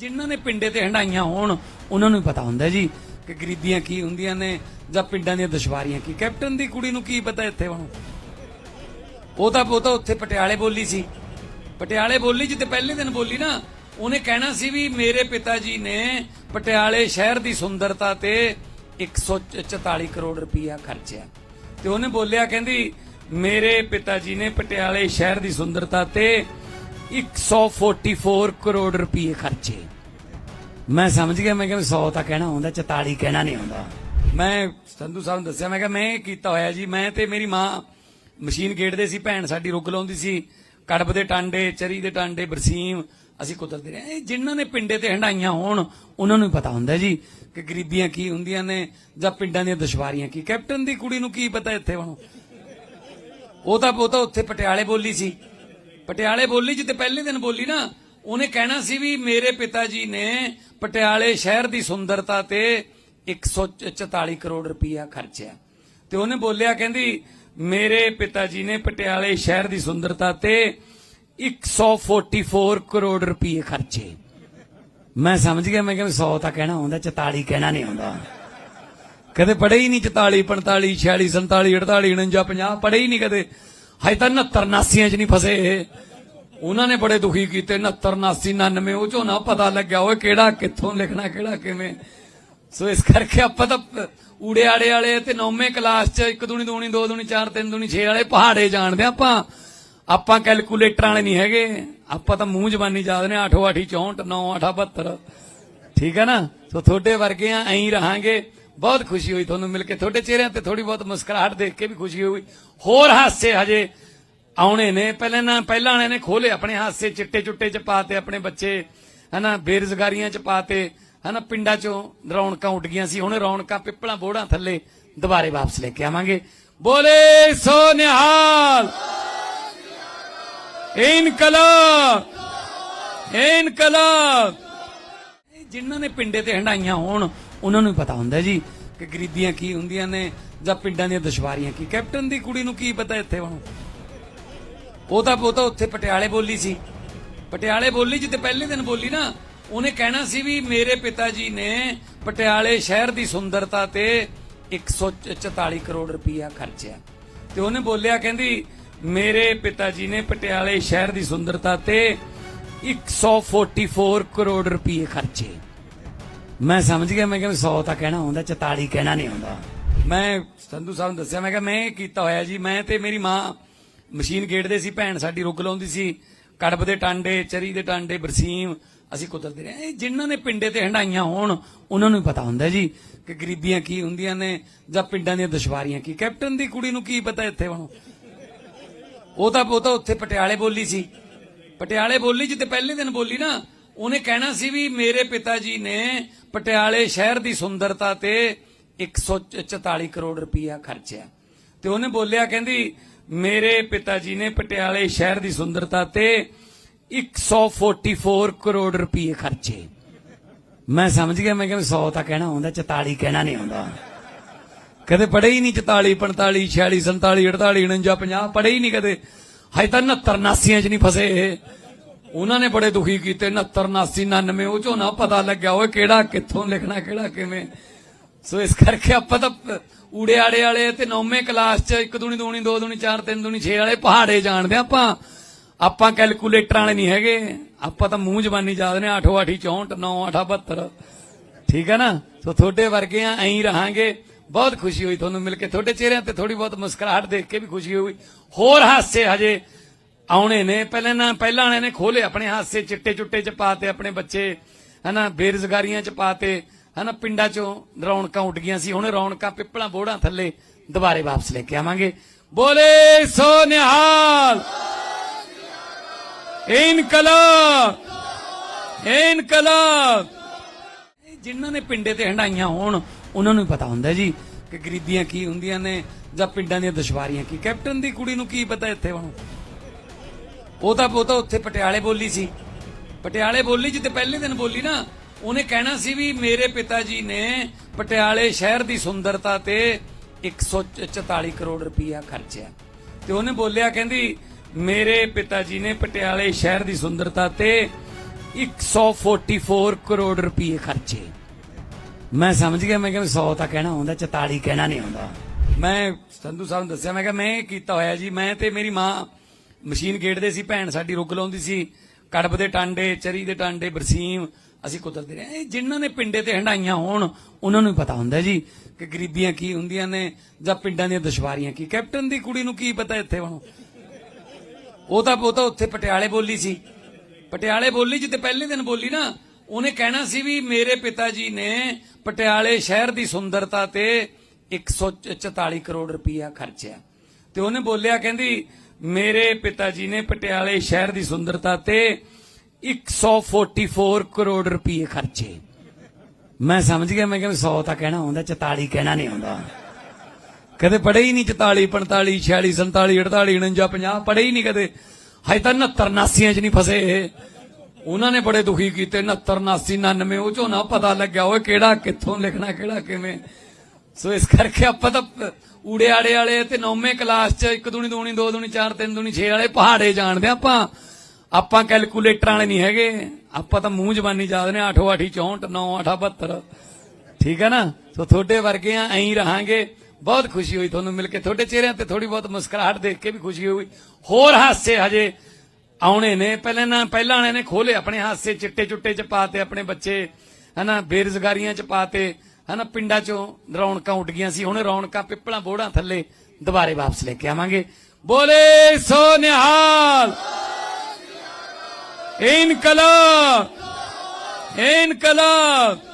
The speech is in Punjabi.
ਜਿਨ੍ਹਾਂ ਨੇ ਪਿੰਡੇ ਤੇ ਹੰਡਾਈਆਂ ਹੋਣ, ਉਹਨਾਂ ਨੂੰ ਪਤਾ ਹੁੰਦਾ ਜੀ ਕਿ ਗਰੀਬੀਆਂ ਕੀ ਹੁੰਦੀਆਂ ਨੇ ਜਾਂ ਪਿੰਡਾਂ ਦੀਆਂ ਦੁਸ਼ਵਾਰੀਆਂ ਕੀ। ਕੈਪਟਨ ਦੀ ਕੁੜੀ ਨੂੰ ਕੀ ਪਤਾ ਇੱਥੇ ਹੁਣ? ਉਹ ਤਾਂ ਉਹ ਤਾਂ ਉੱਥੇ ਪਟਿਆਲੇ ਬੋਲੀ ਸੀ। ਪਟਿਆਲੇ ਬੋਲੀ ਜਿੱਤੇ ਪਹਿਲੇ ਦਿਨ ਬੋਲੀ ਨਾ, ਉਹਨੇ ਕਹਿਣਾ ਸੀ ਵੀ ਮੇਰੇ ਪਿਤਾ ਜੀ ਨੇ ਪਟਿਆਲੇ ਸ਼ਹਿਰ ਦੀ ਸੁੰਦਰਤਾ ਤੇ 144 ਕਰੋੜ ਰੁਪਇਆ ਖਰਚਿਆ। ਤੇ ਉਹਨੇ ਬੋਲਿਆ, ਕਹਿੰਦੀ, ਮੇਰੇ ਪਿਤਾ ਜੀ ਨੇ ਪਟਿਆਲੇ ਸ਼ਹਿਰ ਦੀ ਸੁੰਦਰਤਾ ਤੇ 144 ਕਰੋੜ ਰੁਪਏ ਖਰਚੇ। ਮੈਂ ਸਮਝ ਗਿਆ, ਮੈਂ ਕਿਹਾ 100 ਤਾਂ ਕਹਿਣਾ ਹੁੰਦਾ 44 ਕਹਿਣਾ ਨਹੀਂ ਹੁੰਦਾ। ਮੈਂ ਸੰਧੂ ਸਾਹਿਬ ਨੂੰ ਦੱਸਿਆ, ਮੈਂ ਕਿਹਾ ਮੈਂ ਇਹ ਕੀਤਾ ਹੋਇਆ ਜੀ, ਮੈਂ ਤੇ ਮੇਰੀ ਮਾਂ ਮਸ਼ੀਨ ਗੇੜਦੇ ਸੀ, ਭੈਣ ਸਾਡੀ ਰੁੱਗ ਲਾਉਂਦੀ ਸੀ, ਕੜਬ ਦੇ ਟਾਂਡੇ, ਚਰੀ ਦੇ ਟਾਂਡੇ, ਬਰਸੀਮ, ਅਸੀਂ ਕੁਤਰਦੇ ਰਹੇ। ਇਹ ਜਿਨ੍ਹਾਂ ਨੇ ਪਿੰਡੇ ਤੇ ਹੰਡਾਈਆਂ ਹੋਣ, ਉਹਨਾਂ ਨੂੰ ਪਤਾ ਹੁੰਦਾ ਜੀ ਕਿ ਗਰੀਬੀਆਂ ਕੀ ਹੁੰਦੀਆਂ ਨੇ ਜਾਂ ਪਿੰਡਾਂ ਦੀਆਂ ਦੁਸ਼ਵਾਰੀਆਂ ਕੀ। ਕੈਪਟਨ ਦੀ ਕੁੜੀ ਨੂੰ ਕੀ ਪਤਾ ਇੱਥੇ ਹੁਣ? ਉਹ ਤਾਂ ਉਹ ਤਾਂ ਉੱਥੇ ਪਟਿਆਲੇ ਬੋਲੀ ਸੀ। ਪਟਿਆਲੇ ਬੋਲੀ ਜਿੱਤੇ ਪਹਿਲੇ ਦਿਨ ਬੋਲੀ ਨਾ, ਉਹਨੇ ਕਹਿਣਾ ਸੀ ਵੀ ਮੇਰੇ ਪਿਤਾ ਜੀ ਨੇ ਪਟਿਆਲੇ ਸ਼ਹਿਰ ਦੀ ਸੁੰਦਰਤਾ ਤੇ 144 ਕਰੋੜ ਰੁਪਇਆ ਖਰਚਿਆ। ਤੇ ਉਹਨੇ ਬੋਲਿਆ, ਕਹਿੰਦੀ, ਮੇਰੇ ਪਿਤਾ ਜੀ ਨੇ ਪਟਿਆਲੇ ਸ਼ਹਿਰ ਦੀ ਸੁੰਦਰਤਾ ਤੇ 144 ਕਰੋੜ ਰੁਪਏ ਖਰਚੇ। ਮੈਂ ਸਮਝ ਗਿਆ, ਮੈਂ ਕਿਹਾ 100 ਤਾਂ ਕਹਿਣਾ ਹੁੰਦਾ 44 ਕਹਿਣਾ ਨਹੀਂ ਹੁੰਦਾ। ਕਦੇ ਪੜ੍ਹੇ ਹੀ ਨਹੀਂ 44 45 46 47 48 49 50 ਪੜ੍ਹੇ ਹੀ ਨਹੀਂ ਕਦੇ। ਹਜੇ ਤਾਂ 69 ਨਾਸੀਆਂ 'ਚ ਨਹੀਂ ਫਸੇ। ਇਹ। ਉਹਨਾਂ ਨੇ ਬੜੇ ਦੁਖੀ ਕੀਤੇ 69 89 99 ਉਹ ਚੋਂ ਨਾ ਪਤਾ ਲੱਗਿਆ, ਓਏ ਕਿਹੜਾ, ਕਿੱਥੋਂ ਲਿਖਣਾ, ਕਿਹੜਾ, ਕਿਵੇਂ। ਸੋ ਇਸ ਕਰਕੇ ਆਪਾਂ ਤਾਂ ਊੜੇ ਆੜੇ ਵਾਲੇ ਤੇ ਨੌਵੇਂ ਕਲਾਸ 'ਚ ਇੱਕ ਦੂਣੀ ਦੂਣੀ, ਦੋ ਦੂਣੀ, ਚਾਰ, ਤਿੰਨ ਦੂਣੀ, ਛੇ ਵਾਲੇ ਪਹਾੜੇ ਜਾਣਦੇ ਆਪਾਂ। ਆਪਾਂ ਕੈਲਕੂਲੇਟਰ ਵਾਲੇ ਨਹੀਂ ਹੈਗੇ। ਆਪਾਂ ਤਾਂ ਮੂੰਹ ਜ਼ਬਾਨੀ ਯਾਦ ਨੇ 8 8 64 9 8 72 ਠੀਕ ਹੈ ਨਾ? ਸੋ ਤੁਹਾਡੇ ਵਰਗੇ ਆ ਐਂ ਰਹਾਂਗੇ। ਬਹੁਤ ਖੁਸ਼ੀ ਹੋਈ ਤੁਹਾਨੂੰ ਮਿਲ ਕੇ। ਤੁਹਾਡੇ ਚਿਹਰਿਆਂ ਤੇ ਥੋੜੀ ਬਹੁਤ ਮੁਸਕਰਾਹਟ ਦੇਖ ਕੇ ਵੀ ਖੁਸ਼ੀ ਹੋਈ। ਹੋਰ ਹਾਸੇ ਹਜੇ ਆਉਣੇ ਨੇ। ਪਹਿਲਾਂ ਨਾ ਪਹਿਲਾਂ ਵਾਲੇ ਨੇ ਖੋਲੇ ਆਪਣੇ ਹਾਸੇ, ਚਿੱਟੇ ਚੁੱਟੇ ਚ ਪਾਤੇ ਆਪਣੇ ਬੱਚੇ, ਹਨਾ, ਬੇਰੁਜ਼ਗਾਰੀਆਂ ਚ ਪਾਤੇ ਹਨਾ, ਪਿੰਡਾਂ ਚੋਂ ਰੌਣਕਾਂ ਉੱਡ ਗਈਆਂ ਸੀ। ਹੁਣ ਰੌਣਕਾਂ, ਪਿੱਪਲਾਂ ਬੋੜਾਂ ਥੱਲੇ ਦੁਬਾਰੇ ਵਾਪਸ ਲੈ ਕੇ ਆਵਾਂਗੇ। ਬੋਲੇ ਸੋ ਨਿਹਾਲ ਇਨਕਲਾਬ! ਇਨਕਲਾਬ! ਜਿਨ੍ਹਾਂ ਨੇ ਪਿੰਡੇ ਤੇ ਹੰਡਾਈਆਂ ਹੋਣ ਉਹਨਾਂ ਨੂੰ ਪਤਾ ਹੁੰਦਾ ਜੀ ਕਿ ਗਰੀਬੀਆਂ ਕੀ ਹੁੰਦੀਆਂ ਨੇ ਜਾਂ ਪਿੰਡਾਂ ਦੀਆਂ ਦੁਸ਼ਵਾਰੀਆਂ ਕੀ। ਕੈਪਟਨ ਦੀ ਕੁੜੀ ਨੂੰ ਕੀ ਪਤਾ ਇੱਥੇ ਹੁਣ? ਉਹ ਤਾਂ ਉਹ ਤਾਂ ਉੱਥੇ ਪਟਿਆਲੇ ਬੋਲੀ ਸੀ। ਪਟਿਆਲੇ ਬੋਲੀ ਜਿੱਤੇ ਪਹਿਲੇ ਦਿਨ ਬੋਲੀ ਨਾ, ਉਹਨੇ ਕਹਿਣਾ ਸੀ ਵੀ ਮੇਰੇ ਪਿਤਾ ਜੀ ਨੇ ਪਟਿਆਲੇ ਸ਼ਹਿਰ ਦੀ ਸੁੰਦਰਤਾ ਤੇ 144 ਕਰੋੜ ਰੁਪਇਆ ਖਰਚਿਆ। ਤੇ ਉਹਨੇ ਬੋਲਿਆ, ਕਹਿੰਦੀ, ਮੇਰੇ ਪਿਤਾ ਜੀ ਨੇ ਪਟਿਆਲੇ ਸ਼ਹਿਰ ਦੀ ਸੁੰਦਰਤਾ ਤੇ 144 ਕਰੋੜ ਰੁਪਏ ਖਰਚੇ। ਮੈਂ ਸਮਝ ਗਿਆ, ਮੈਂ ਕਿਹਾ 100 ਤਾਂ ਕਹਿਣਾ ਹੁੰਦਾ 44 ਕਹਿਣਾ ਨਹੀਂ ਹੁੰਦਾ। ਮੈਂ ਸੰਧੂ ਸਾਹਿਬ ਨੂੰ ਦੱਸਿਆ, ਮੈਂ ਕਿਹਾ ਮੈਂ ਇਹ ਕੀਤਾ ਹੋਇਆ ਜੀ, ਮੈਂ ਤੇ ਮੇਰੀ ਮਾਂ ਮਸ਼ੀਨ ਗੇੜਦੇ ਸੀ, ਭੈਣ ਸਾਡੀ ਰੁੱਗ ਲਾਉਂਦੀ ਸੀ, ਕੜਬ ਦੇ ਟਾਂਡੇ, ਚਰੀ ਦੇ ਟਾਂਡੇ, ਬਰਸੀਮ, ਅਸੀਂ ਕੁਦਰਦੇ ਰਹੇ। ਇਹ ਜਿਨ੍ਹਾਂ ਨੇ ਪਿੰਡੇ ਤੇ ਹੰਡਾਈਆਂ ਹੋਣ, ਉਹਨਾਂ ਨੂੰ ਪਤਾ ਹੁੰਦਾ ਜੀ ਕਿ ਗਰੀਬੀਆਂ ਕੀ ਹੁੰਦੀਆਂ ਨੇ, ਜਾਂ ਪਿੰਡਾਂ ਦੀਆਂ ਦੁਸ਼ਵਾਰੀਆਂ ਕੀ। ਕੈਪਟਨ ਦੀ ਕੁੜੀ ਨੂੰ ਕੀ ਪਤਾ ਇੱਥੇ ਹੁਣ? ਉਹ ਤਾਂ ਉਹ ਤਾਂ ਉੱਥੇ ਪਟਿਆਲੇ ਬੋਲੀ ਸੀ। ਪਟਿਆਲੇ ਬੋਲੀ ਜਿੱਤੇ ਪਹਿਲੇ ਦਿਨ ਬੋਲੀ ਨਾ ਉਹਨੇ ਕਹਿਣਾ ਸੀ ਵੀ ਮੇਰੇ ਪਿਤਾ ਜੀ ਨੇ ਪਟਿਆਲੇ ਸ਼ਹਿਰ ਦੀ ਸੁੰਦਰਤਾ ਤੇ 144 ਕਰੋੜ ਰੁਪਇਆ ਖਰਚਿਆ। ਤੇ ਉਹਨੇ ਬੋਲਿਆ, ਕਹਿੰਦੀ, ਮੇਰੇ ਪਿਤਾ ਜੀ ਨੇ ਪਟਿਆਲੇ ਸ਼ਹਿਰ ਦੀ ਸੁੰਦਰਤਾ ਤੇ 144 ਕਰੋੜ ਰੁਪਏ ਖਰਚੇ। ਮੈਂ ਸਮਝ ਗਿਆ, ਮੈਂ ਕਿਹਾ 100 ਤਾਂ ਕਹਿਣਾ ਹੁੰਦਾ 44 ਕਹਿਣਾ ਨਹੀਂ ਹੁੰਦਾ। ਕਦੇ ਪੜ੍ਹੇ ਹੀ ਨਹੀਂ 44 45 46 47 48 49 50 ਪੜ੍ਹੇ ਹੀ ਨਹੀਂ ਕਦੇ। ਹਜੇ ਤਾਂ 69 ਨਾਸੀਆਂ 'ਚ ਨਹੀਂ ਫਸੇ ਉਹਨਾਂ ਨੇ ਬੜੇ ਦੁਖੀ ਕੀਤੇ 69 89 99 ਉਹ ਚੋਂ ਨਾ ਪਤਾ ਲੱਗਿਆ, ਓਏ ਕਿਹੜਾ, ਕਿੱਥੋਂ ਲਿਖਣਾ, ਕਿਹੜਾ, ਕਿਵੇਂ। ਸੋ ਇਸ ਕਰਕੇ ਆਪਾਂ ਤਾਂ ਊੜੇ ਆੜੇ ਵਾਲੇ ਤੇ ਨੌਵੇਂ ਕਲਾਸ 'ਚ ਇੱਕ ਦੂਣੀ ਦੂਣੀ, ਦੋ ਦੂਣੀ, ਚਾਰ, ਤਿੰਨ ਦੂਣੀ 6 ਵਾਲੇ ਪਹਾੜੇ ਜਾਣਦੇ ਆਪਾਂ। ਆਪਾਂ ਕੈਲਕੂਲੇਟਰ ਵਾਲੇ ਨਹੀਂ ਹੈਗੇ। ਆਪਾਂ ਤਾਂ ਮੂੰਹ ਜ਼ਬਾਨੀ ਯਾਦ ਨੇ 8 8 64 9 8 72 ਠੀਕ ਹੈ ਨਾ? ਸੋ ਤੁਹਾਡੇ ਵਰਗੇ ਆ ਐਂ ਰਹਾਂਗੇ। ਬਹੁਤ ਖੁਸ਼ੀ ਹੋਈ ਤੁਹਾਨੂੰ ਮਿਲ ਕੇ। ਤੁਹਾਡੇ ਚਿਹਰਿਆਂ ਤੇ ਥੋੜੀ ਬਹੁਤ ਮੁਸਕਰਾਹਟ ਦੇਖ ਕੇ ਵੀ ਖੁਸ਼ੀ ਹੋਈ। ਹੋਰ ਹਾਸੇ ਹਜੇ ਆਉਣੇ ਨੇ, ਪਹਿਲਾਂ ਨਾ, ਪਹਿਲਾਂ ਵਾਲੇ ਨੇ ਖੋਲੇ ਆਪਣੇ ਹਾਸੇ, ਚਿੱਟੇ ਚੁੱਟੇ ਚ ਪਾਤੇ ਆਪਣੇ ਬੱਚੇ, ਹਨਾ, ਬੇਰੁਜ਼ਗਾਰੀਆਂ ਚ ਪਾਤੇ ਹਨਾ, ਪਿੰਡਾਂ ਚੋਂ ਰੌਣਕਾਂ ਉੱਡ ਗਈਆਂ ਸੀ, ਹੁਣ ਰੌਣਕਾਂ ਪਿੱਪਲਾਂ ਬੋੜਾਂ ਥੱਲੇ ਦੁਬਾਰੇ ਵਾਪਸ ਲੈ ਕੇ ਆਵਾਂਗੇ। ਬੋਲੇ ਸੋ ਨਿਹਾਲ ਇਨਕਲਾਬ! ਇਨਕਲਾਬ ਜਿਨ੍ਹਾਂ ਨੇ ਪਿੰਡੇ ਤੇ ਹੰਡਾਈਆਂ ਹੋਣ, ਉਹਨਾਂ ਨੂੰ ਪਤਾ ਹੁੰਦਾ ਜੀ ਕਿ ਗਰੀਬੀਆਂ ਕੀ ਹੁੰਦੀਆਂ ਨੇ ਜਾਂ ਪਿੰਡਾਂ ਦੀਆਂ ਦੁਸ਼ਵਾਰੀਆਂ ਕੀ। ਕੈਪਟਨ ਦੀ ਕੁੜੀ ਨੂੰ ਕੀ ਪਤਾ ਇੱਥੇ ਹੁਣ? ਉਹ ਤਾਂ ਉਹ ਤਾਂ ਉੱਥੇ ਪਟਿਆਲੇ ਬੋਲੀ ਸੀ। ਪਟਿਆਲੇ ਬੋਲੀ ਜਿੱਤੇ ਪਹਿਲੇ ਦਿਨ ਬੋਲੀ ਨਾ, ਉਹਨੇ ਕਹਿਣਾ ਸੀ ਵੀ ਮੇਰੇ ਪਿਤਾ ਜੀ ਨੇ ਪਟਿਆਲੇ ਸ਼ਹਿਰ ਦੀ ਸੁੰਦਰਤਾ ਤੇ 144 ਕਰੋੜ ਰੁਪਇਆ ਖਰਚਿਆ। ਤੇ ਉਹਨੇ ਬੋਲਿਆ, ਕਹਿੰਦੀ, ਮੇਰੇ ਪਿਤਾ ਜੀ ਨੇ ਪਟਿਆਲੇ ਸ਼ਹਿਰ ਦੀ ਸੁੰਦਰਤਾ ਤੇ 144 ਕਰੋੜ ਰੁਪਏ ਖਰਚੇ। ਮੈਂ ਸਮਝ ਗਿਆ, ਮੈਂ ਕਿਹਾ 100 ਤਾਂ ਕਹਿਣਾ ਹੁੰਦਾ 44 ਕਹਿਣਾ ਨਹੀਂ ਹੁੰਦਾ। ਮੈਂ ਸੰਧੂ ਸਾਹਿਬ ਨੂੰ ਦੱਸਿਆ, ਮੈਂ ਕਿਹਾ, ਮੈਂ ਇਹ ਕੀਤਾ ਹੋਇਆ ਜੀ, ਮੈਂ ਤੇ ਮੇਰੀ ਮਾਂ ਮਸ਼ੀਨ ਗੇੜਦੇ ਸੀ ਭੈਣ, ਸਾਡੀ ਰੁੱਗ ਲਾਉਂਦੀ ਸੀ। ਕੜਬ ਦੇ ਟਾਂਡੇ, ਚਰੀ ਦੇ ਟਾਂਡੇ, ਬਰਸੀਮ, ਅਸੀਂ ਕੁਤਰਦੇ ਰਹੇ। ਇਹ ਜਿਨ੍ਹਾਂ ਨੇ ਪਿੰਡੇ ਤੇ ਹੰਡਾਈਆਂ ਹੋਣ, ਉਹਨਾਂ ਨੂੰ ਪਤਾ ਹੁੰਦਾ ਜੀ ਕਿ ਗਰੀਬੀਆਂ ਕੀ ਹੁੰਦੀਆਂ ਨੇ ਜਾਂ ਪਿੰਡਾਂ ਦੀਆਂ ਦੁਸ਼ਵਾਰੀਆਂ ਕੀ। ਕੈਪਟਨ ਦੀ ਕੁੜੀ ਨੂੰ ਕੀ ਪਤਾ ਇੱਥੇ ਬਣੋ ਉਹ ਤਾਂ ਉਹ ਤਾਂ ਉੱਥੇ ਪਟਿਆਲੇ ਬੋਲੀ ਸੀ। ਪਟਿਆਲੇ ਬੋਲੀ ਜਿੱਤੇ ਪਹਿਲੇ ਦਿਨ ਬੋਲੀ ਨਾ, ਉਹਨੇ ਕਹਿਣਾ ਸੀ ਵੀ ਮੇਰੇ ਪਿਤਾ ਜੀ ਨੇ ਪਟਿਆਲੇ ਸ਼ਹਿਰ ਦੀ ਸੁੰਦਰਤਾ ਤੇ 144 ਕਰੋੜ ਰੁਪਇਆ ਖਰਚਿਆ। ਤੇ ਉਹਨੇ ਬੋਲਿਆ, ਕਹਿੰਦੀ ਮੇਰੇ ਪਿਤਾ ਜੀ ਨੇ ਪਟਿਆਲੇ ਸ਼ਹਿਰ ਦੀ ਸੁੰਦਰਤਾ ਤੇ 144 ਕਰੋੜ ਰੁਪਏ ਖਰਚੇ। ਮੈਂ ਸਮਝ ਗਿਆ, ਮੈਂ ਕਿਹਾ 100 ਤਾਂ ਕਹਿਣਾ ਹੁੰਦਾ 44 ਕਹਿਣਾ ਨਹੀਂ ਹੁੰਦਾ। ਕਦੇ ਪੜ੍ਹੇ ਹੀ ਨਹੀਂ 44 45 46 47 48 49 50 ਪੜ੍ਹੇ ਹੀ ਨਹੀਂ ਕਦੇ। ਹਜੇ ਤਾਂ 69 ਨਾਸੀਆਂ 'ਚ ਨਹੀਂ ਫਸੇ ਇਹ। ਉਹਨਾਂ ਨੇ ਬੜੇ ਦੁਖੀ ਕੀਤੇ 69 89 99 ਉਹ ਚੋਂ ਨਾ ਪਤਾ ਲੱਗਿਆ, ਓਏ ਕਿਹੜਾ ਕਿੱਥੋਂ ਲਿਖਣਾ, ਕਿਹੜਾ ਕਿਵੇਂ। ਸੋ ਇਸ ਕਰਕੇ ਆਪਾਂ ਤਾਂ ਊੜੇ ਆੜੇ ਵਾਲੇ ਤੇ ਨੌਵੇਂ ਕਲਾਸ 'ਚ ਇੱਕ ਦੂਣੀ ਦੂਣੀ, ਦੋ ਦੂਣੀ, ਚਾਰ, ਤਿੰਨ ਦੂਣੀ 6 ਵਾਲੇ ਪਹਾੜੇ ਜਾਣਦੇ ਆਪਾਂ। ਆਪਾਂ ਕੈਲਕੂਲੇਟਰ ਵਾਲੇ ਨਹੀਂ ਹੈਗੇ। ਆਪਾਂ ਤਾਂ ਮੂੰਹ ਜ਼ਬਾਨੀ ਜਾਣਦੇ ਨੇ 8 8 64 9 8 72 ਠੀਕ ਹੈ ਨਾ? ਸੋ ਤੁਹਾਡੇ ਵਰਗੇ ਆ, ਐਂ ਰਹਾਂਗੇ। ਬਹੁਤ ਖੁਸ਼ੀ ਹੋਈ ਤੁਹਾਨੂੰ ਮਿਲ ਕੇ। ਤੁਹਾਡੇ ਚਿਹਰਿਆਂ ਤੇ ਥੋੜੀ ਬਹੁਤ ਮੁਸਕਰਾਹਟ ਦੇਖ ਕੇ ਵੀ ਖੁਸ਼ੀ ਹੋਈ। ਹੋਰ ਹਾਸੇ ਹਜੇ ਆਉਣੇ ਨੇ। ਪਹਿਲਾਂ ਨਾ, ਪਹਿਲਾਂ ਵਾਲੇ ਨੇ ਖੋਲੇ ਆਪਣੇ ਹਾਸੇ, ਚਿੱਟੇ ਚੁੱਟੇ ਚ ਪਾਤੇ ਆਪਣੇ ਬੱਚੇ, ਹਨਾ, ਬੇਰੁਜ਼ਗਾਰੀਆਂ ਚ ਪਾਤੇ ਹਨਾ, ਪਿੰਡਾਂ ਚੋਂ ਰੌਣਕਾਂ ਉੱਡ ਗਈਆਂ ਸੀ, ਹੁਣ ਰੌਣਕਾਂ ਪਿੱਪਲਾਂ ਬੋੜਾਂ ਥੱਲੇ ਦੁਬਾਰੇ ਵਾਪਸ ਲੈ ਕੇ ਆਵਾਂਗੇ। ਬੋਲੇ ਸੋ ਨਿਹਾਲ ਇਨਕਲਾਬ! ਇਨਕਲਾਬ!